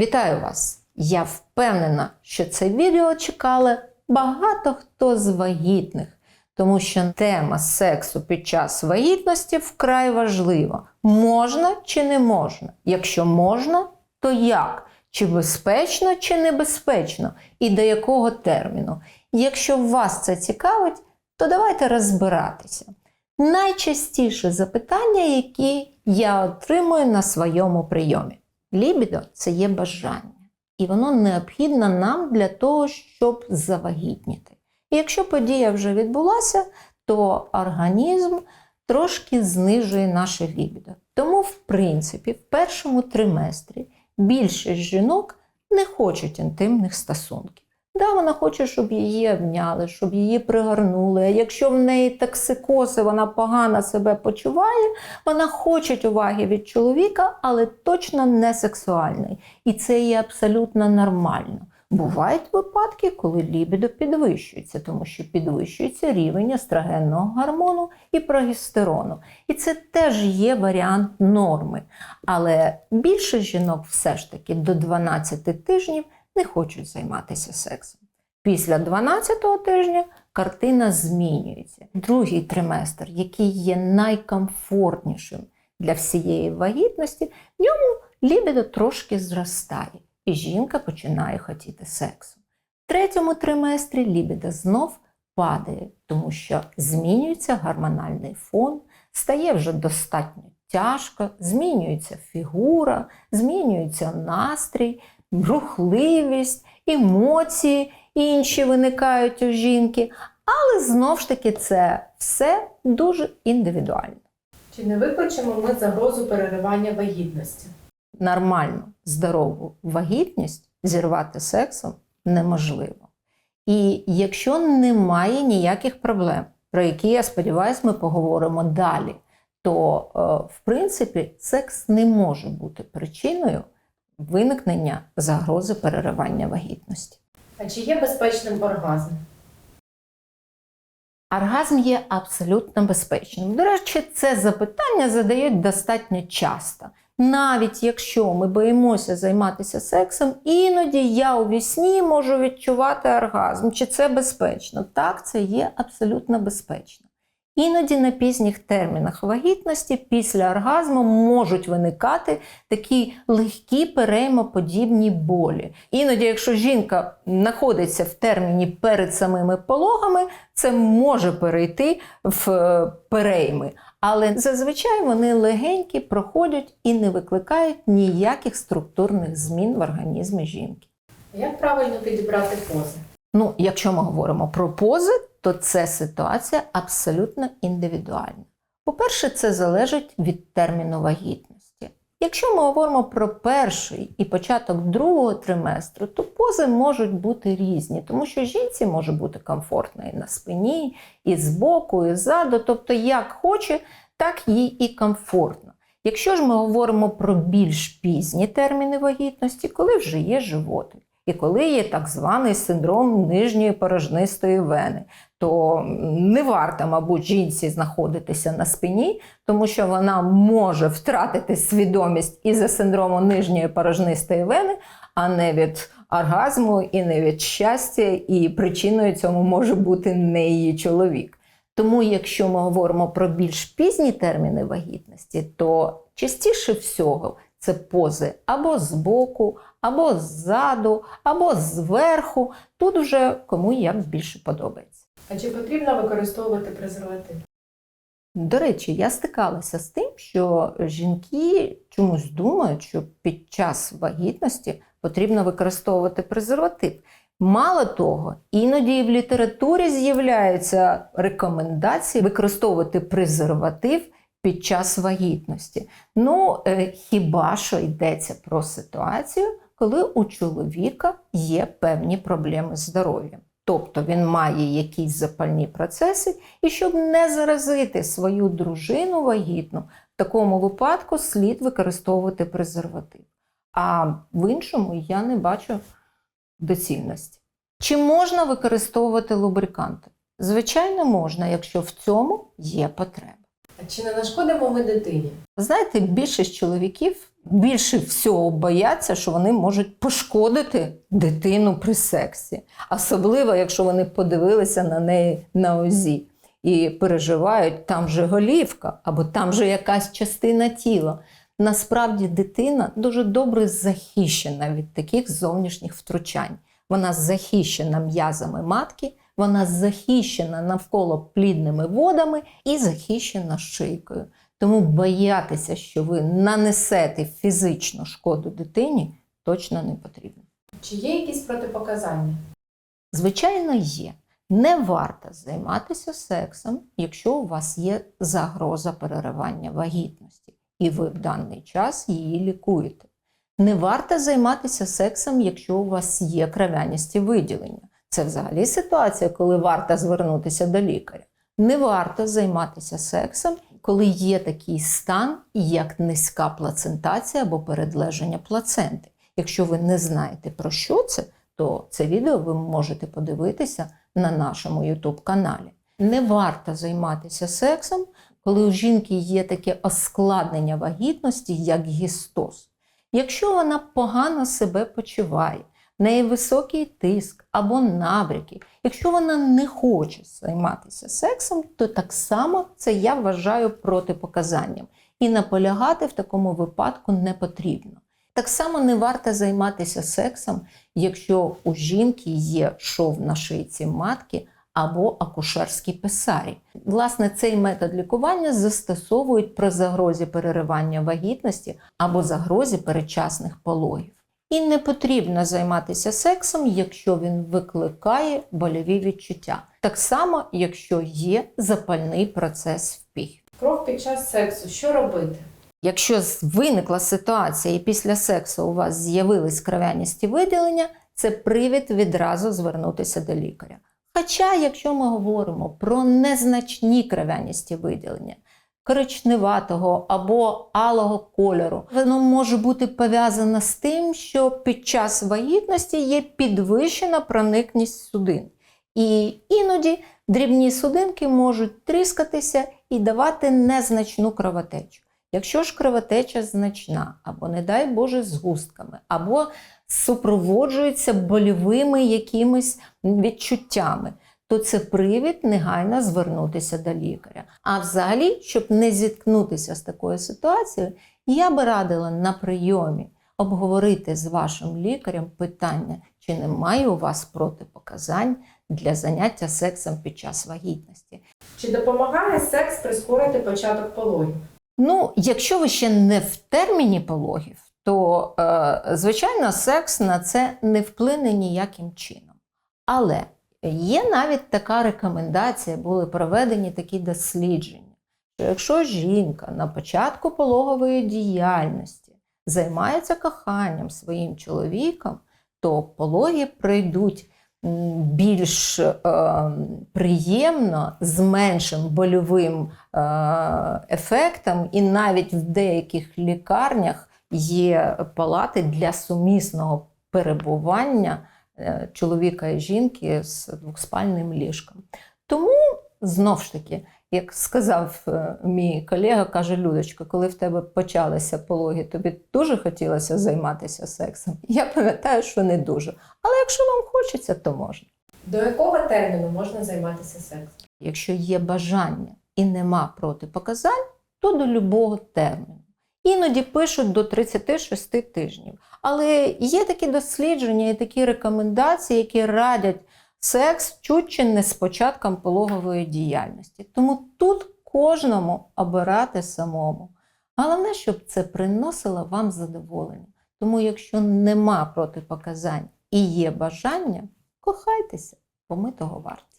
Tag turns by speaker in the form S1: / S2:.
S1: Вітаю вас! Я впевнена, що це відео чекали багато хто з вагітних, тому що тема сексу під час вагітності вкрай важлива. Можна чи не можна? Якщо можна, то як? Чи безпечно, чи небезпечно, і до якого терміну? Якщо вас це цікавить, то давайте розбиратися. Найчастіше запитання, які я отримую на своєму прийомі. Лібідо це є бажання, і воно необхідно нам для того, щоб завагітніти. І якщо подія вже відбулася, то організм трошки знижує наше лібідо. Тому, в принципі, в першому триместрі більшість жінок не хочуть інтимних стосунків. Да, вона хоче, щоб її обняли, щоб її пригорнули. А якщо в неї токсикоз і вона погано себе почуває, вона хоче уваги від чоловіка, але точно не сексуальної. І це є абсолютно нормально. Бувають випадки, коли лібідо підвищується, тому що підвищується рівень естрогенного гормону і прогестерону. І це теж є варіант норми. Але більше жінок все ж таки до 12 тижнів не хочуть займатися сексом. Після 12-го тижня картина змінюється. Другий триместр, який є найкомфортнішим для всієї вагітності, в ньому лібідо трошки зростає, і жінка починає хотіти сексу. В третьому триместрі лібідо знов падає, тому що змінюється гормональний фон, стає вже достатньо тяжко, змінюється фігура, змінюється настрій, брухливість, емоції інші виникають у жінки. Але знов ж таки це все дуже індивідуально.
S2: Чи не викличемо ми загрозу переривання вагітності?
S1: Нормальну, здорову вагітність зірвати сексом неможливо. І якщо немає ніяких проблем, про які, я сподіваюся, ми поговоримо далі, то, е, в принципі, секс не може бути причиною виникнення загрози переривання вагітності.
S2: А чи є безпечним оргазм?
S1: Оргазм є абсолютно безпечним. До речі, це запитання задають достатньо часто. Навіть якщо ми боїмося займатися сексом, іноді я у вісні можу відчувати оргазм. Чи це безпечно? Так, це є абсолютно безпечно. Іноді на пізніх термінах вагітності після оргазму можуть виникати такі легкі переймоподібні болі. Іноді, якщо жінка знаходиться в терміні перед самими пологами, це може перейти в е, перейми. Але зазвичай вони легенькі проходять і не викликають ніяких структурних змін в організмі жінки.
S2: Як правильно підібрати пози?
S1: Ну, якщо ми говоримо про пози, то це ситуація абсолютно індивідуальна. По-перше, це залежить від терміну вагітності. Якщо ми говоримо про перший і початок другого триместру, то пози можуть бути різні, тому що жінці може бути комфортно і на спині, і збоку, і ззаду, тобто як хоче, так їй і комфортно. Якщо ж ми говоримо про більш пізні терміни вагітності, коли вже є животик, і коли є так званий синдром нижньої порожнистої вени, то не варто, мабуть, жінці знаходитися на спині, тому що вона може втратити свідомість із-за синдрому нижньої порожнистої вени, а не від оргазму і не від щастя, і причиною цьому може бути не її чоловік. Тому, якщо ми говоримо про більш пізні терміни вагітності, то частіше всього це пози або збоку, або ззаду, або зверху. Тут вже кому як більше подобається.
S2: А чи потрібно використовувати презерватив?
S1: До речі, я стикалася з тим, що жінки чомусь думають, що під час вагітності потрібно використовувати презерватив. Мало того, іноді в літературі з'являються рекомендації використовувати презерватив під час вагітності. Ну, е, хіба що йдеться про ситуацію, коли у чоловіка є певні проблеми з здоров'ям. Тобто він має якісь запальні процеси, і щоб не заразити свою дружину вагітну, в такому випадку слід використовувати презерватив. А в іншому я не бачу доцільності. Чи можна використовувати лубриканти? Звичайно, можна, якщо в цьому є потреба.
S2: Чи не нашкодимо ми дитині?
S1: Знаєте, більшість чоловіків більше всього бояться, що вони можуть пошкодити дитину при сексі, особливо якщо вони подивилися на неї на озі і переживають, там же голівка або там же якась частина тіла. Насправді дитина дуже добре захищена від таких зовнішніх втручань. Вона захищена м'язами матки, вона захищена навколо плідними водами і захищена шийкою. Тому боятися, що ви нанесете фізичну шкоду дитині, точно не потрібно.
S2: Чи є якісь протипоказання?
S1: Звичайно, є. Не варто займатися сексом, якщо у вас є загроза переривання вагітності, і ви в даний час її лікуєте. Не варто займатися сексом, якщо у вас є кров'яністі виділення. Це взагалі ситуація, коли варто звернутися до лікаря. Не варто займатися сексом, коли є такий стан, як низька плацентація або передлеження плаценти. Якщо ви не знаєте про що це, то це відео ви можете подивитися на нашому YouTube каналі. Не варто займатися сексом, коли у жінки є таке оскладнення вагітності, як гістоз. Якщо вона погано себе почуває, неї високий тиск або набряки, якщо вона не хоче займатися сексом, то так само це я вважаю протипоказанням. І наполягати в такому випадку не потрібно. Так само не варто займатися сексом, якщо у жінки є шов на шийці матки або акушерські писарі. Власне, цей метод лікування застосовують при загрозі переривання вагітності або загрозі передчасних пологів. І не потрібно займатися сексом, якщо він викликає больові відчуття. Так само, якщо є запальний процес в піхві.
S2: Кров під час сексу. Що робити?
S1: Якщо виникла ситуація і після сексу у вас з'явились кров'яністі виділення, це привід відразу звернутися до лікаря. Хоча, якщо ми говоримо про незначні кров'яністі виділення, коричневатого або алого кольору, воно може бути пов'язано з тим, що під час вагітності є підвищена проникність судин. І іноді дрібні судинки можуть тріскатися і давати незначну кровотечу. Якщо ж кровотеча значна, або, не дай Боже, з густками, або супроводжується больовими якимись відчуттями, то це привід негайно звернутися до лікаря. А взагалі, щоб не зіткнутися з такою ситуацією, я би радила на прийомі обговорити з вашим лікарем питання, чи немає у вас протипоказань для заняття сексом під час вагітності.
S2: Чи допомагає секс прискорити початок пологів?
S1: Ну, якщо ви ще не в терміні пологів, то е, звичайно секс на це не вплине ніяким чином. Але є навіть така рекомендація, були проведені такі дослідження, що якщо жінка на початку пологової діяльності займається коханням своїм чоловіком, то пологи пройдуть більш е, приємно, з меншим больовим е, ефектом, і навіть в деяких лікарнях є палати для сумісного перебування чоловіка і жінки з двохспальним ліжком. Тому знов ж таки, як сказав е, мій колега, каже Людочка, коли в тебе почалися пологи, тобі дуже хотілося займатися сексом. Я пам'ятаю, що не дуже. Але якщо вам хочеться, то можна.
S2: До якого терміну можна займатися сексом?
S1: Якщо є бажання і нема протипоказань, то до любого терміну. Іноді пишуть до 36 тижнів. Але є такі дослідження і такі рекомендації, які радять секс чуть чи не з початком пологової діяльності. Тому тут кожному обирати самому. Головне, щоб це приносило вам задоволення. Тому, якщо нема протипоказань і є бажання, кохайтеся, бо ми того варті.